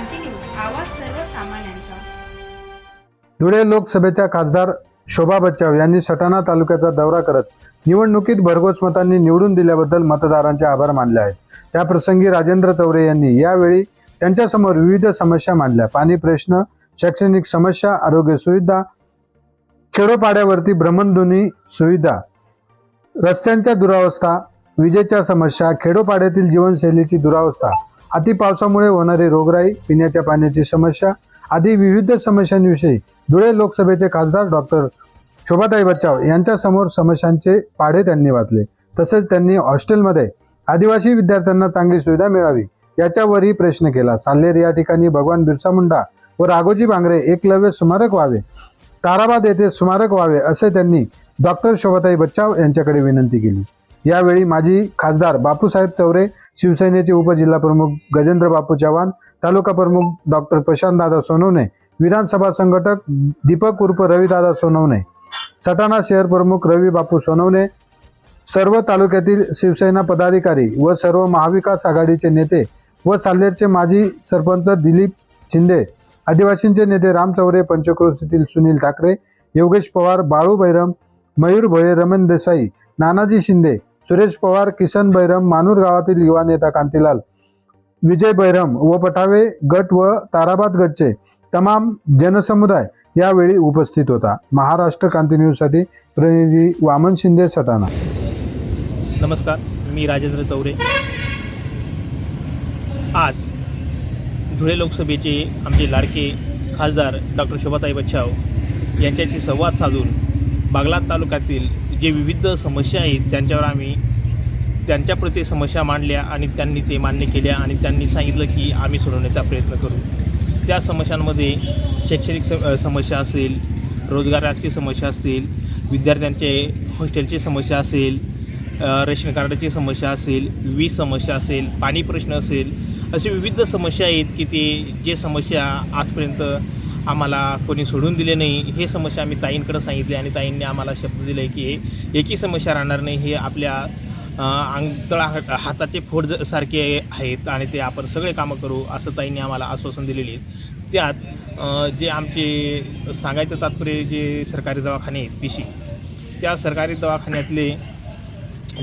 क्रांती news आवाज सर्वसामान्यांचा. धुळे लोकसभेच्या खासदार शोभा बच्चाव यांनी सटाणा तालुक्याचा दौरा करत निवडणुकीत भरघोस मतांनी निवडून दिल्याबद्दल मतदारांचे आभार मानले आहेत. त्याप्रसंगी राजेंद्र चौरे यांनी यावेळी त्यांच्यासमोर विविध समस्या मांडल्या. पाणी प्रश्न शैक्षणिक समस्या आरोग्य सुविधा खेडोपाड्यावरती भ्रमणध्वनी सुविधा रस्त्यांच्या दुरावस्था विजेच्या समस्या खेडोपाड्यातील जीवनशैलीची दुरावस्था अति पावसामुळे होणारी रोगराई पिण्याच्या पाण्याची समस्या आदी विविध समस्यांविषयी धुळे लोकसभेचे खासदार डॉक्टर शोभाताई बच्चाव यांच्यासमोर समस्यांचे पाढे त्यांनी वाचले. तसेच त्यांनी हॉस्टेलमध्ये आदिवासी विद्यार्थ्यांना चांगली सुविधा मिळावी याच्यावरही प्रश्न केला. साल्लेर या ठिकाणी भगवान बिरसा मुंडा व राघोजी भांगरे एकलव्य स्मारक व्हावे ताराबाद येथे स्मारक व्हावे असे त्यांनी डॉक्टर शोभाताई बच्चाव यांच्याकडे विनंती केली. यावेळी माजी खासदार बापूसाहेब चौरे शिवसेनेचे उपजिल्हा प्रमुख गजेंद्र बापू चव्हाण तालुका प्रमुख डॉक्टर प्रशांतदादा सोनवणे विधानसभा संघटक दीपक उर्फ रविदादा सोनवणे सटाणा शहर प्रमुख रवी बापू सोनवणे सर्व तालुक्यातील शिवसेना पदाधिकारी व सर्व महाविकास आघाडीचे नेते व साल्हेरचे माजी सरपंच दिलीप शिंदे आदिवासींचे नेते राम चौरे पंचक्रोशीतील सुनील ठाकरे योगेश पवार बाळू बैरम मयूर भोये रमण देसाई नानाजी शिंदे सुरेश पवार किसन बैरम मानूर गावातील युवा नेता कांतीलाल विजय बैरम व पठावे गट व ताराबाद गटचे तमाम जनसमुदाय यावेळी उपस्थित होता. महाराष्ट्र क्रांती न्यूजसाठी प्रतिनिधी वामन शिंदे सटाणा. नमस्कार मी राजेंद्र चौरे. आज धुळे लोकसभेचे आमचे लाडके खासदार डॉक्टर शोभाताई बच्छाव यांच्याशी संवाद साधून बागलाद तालुक्यातील जे विविध समस्या आहेत त्यांच्यावर आम्ही त्यांच्याप्रती समस्या मांडल्या आणि त्यांनी ते मान्य केल्या आणि त्यांनी सांगितलं की आम्ही सोडवण्याचा प्रयत्न करू. त्या समस्यांमध्ये शैक्षणिक स समस्या असेल रोजगाराची समस्या असतील विद्यार्थ्यांचे हॉस्टेलची समस्या असेल रेशन कार्डाची समस्या असेल वीज समस्या असेल पाणी प्रश्न असेल असे विविध समस्या आहेत की ते जे समस्या आजपर्यंत आम्हाला कोणी सोडून दिले नाही. हे समस्या आम्ही ताईंकडं सांगितली आणि ताईंनी आम्हाला शब्द दिले की हे एकही समस्या राहणार नाही. हे आपल्या अंगतळा हाताचे फोड सारखे आहेत आणि ते आपण सगळे कामं करू असं ताईंनी आम्हाला आश्वासन दिलेले आहेत. त्यात जे आमचे सांगायचं तात्पर्य जे सरकारी दवाखाने आहेत पिशी त्या सरकारी दवाखान्यातले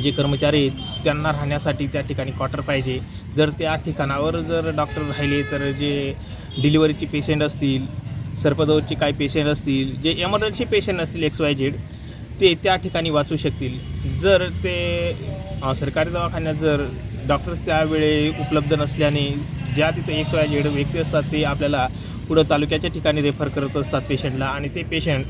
जे कर्मचारी आहेत त्यांना राहण्यासाठी त्या ठिकाणी क्वार्टर पाहिजे. जर त्या ठिकाणावर जर डॉक्टर राहिले तर जे डिलिव्हरीचे पेशंट असतील सर्पदोषचे काही पेशंट असतील जे एमर्जन्सी पेशंट असतील एक्स वाय झेड ते त्या ठिकाणी वाचू शकतील. जर ते सरकारी दवाखान्यात जर डॉक्टर्स त्यावेळी उपलब्ध नसल्याने ज्या तिथे एक्स वाय झेड व्यक्ती असतात ते आपल्याला पुढं तालुक्याच्या ठिकाणी रेफर करत असतात पेशंटला आणि ते पेशंट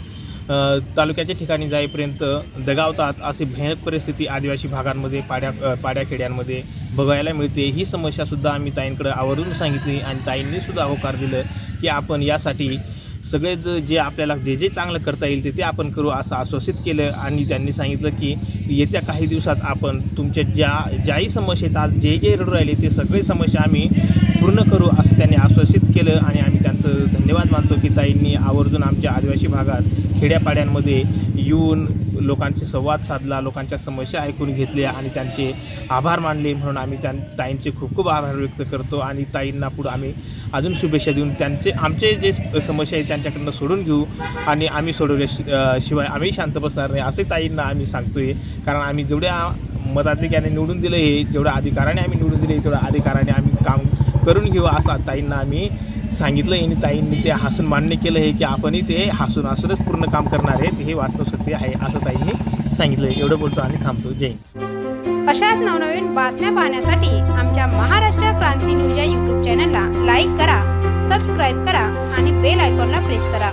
तालुक्याच्या ठिकाणी जाईपर्यंत दगावतात अशी भयानक परिस्थिती आदिवासी भागांमध्ये पाड्या पाड्याखेड्यांमध्ये बघायला मिळते. ही समस्यासुद्धा आम्ही ताईंकडं आवर्जून सांगितली आणि ताईंनीसुद्धा होकार दिलं की आपण यासाठी सगळे ज- जे आपल्याला जे जे चांगलं करता येईल ते ते आपण करू असं आश्वासित केलं आणि त्यांनी सांगितलं की येत्या काही दिवसात आपण तुमच्या ज्या ज्याही समस्या आहेत आज जे जे रडू राहिले ते सगळे समस्या आम्ही पूर्ण करू असं त्यांनी आश्वासित केलं आणि आम्ही त्यांचं धन्यवाद मानतो की ताईंनी आवर्जून आमच्या आदिवासी भागात खेड्यापाड्यांमध्ये येऊन लोकांशी संवाद साधला लोकांच्या समस्या ऐकून घेतल्या आणि त्यांचे आभार मानले म्हणून आम्ही त्या ताईंचे खूप खूप आभार व्यक्त करतो आणि ताईंना पुढं आम्ही अजून शुभेच्छा देऊन त्यांचे आमचे जे समस्या आहेत त्यांच्याकडनं सोडून घेऊ आणि आम्ही सोडवल्या शिवाय आम्ही शांत बसणार नाही असे ताईंना आम्ही सांगतो आहे कारण आम्ही जेवढ्या मताधिकाऱ्याने निवडून दिलं हे जेवढ्या अधिकाराने आम्ही निवडून दिले तेवढ्या अधिकाराने आम्ही काम करून घेऊ असा ताईंना आम्ही सांगितलं यांनी ताईंनी ते हसून मान्य केलं आहे की आपणही ते हसून हसूनच पूर्ण काम करणार आहेत. हे वास्तव सत्य आहे असं ताईंनी सांगितलं. एवढं बोलतो आणि थांबतो. जय अशाच नवनवीन बातम्या पाहण्यासाठी आमच्या महाराष्ट्र क्रांती न्यूज या यूट्यूब चॅनलला लाईक करा सबस्क्राईब करा आणि बेल आयकॉनला प्रेस करा.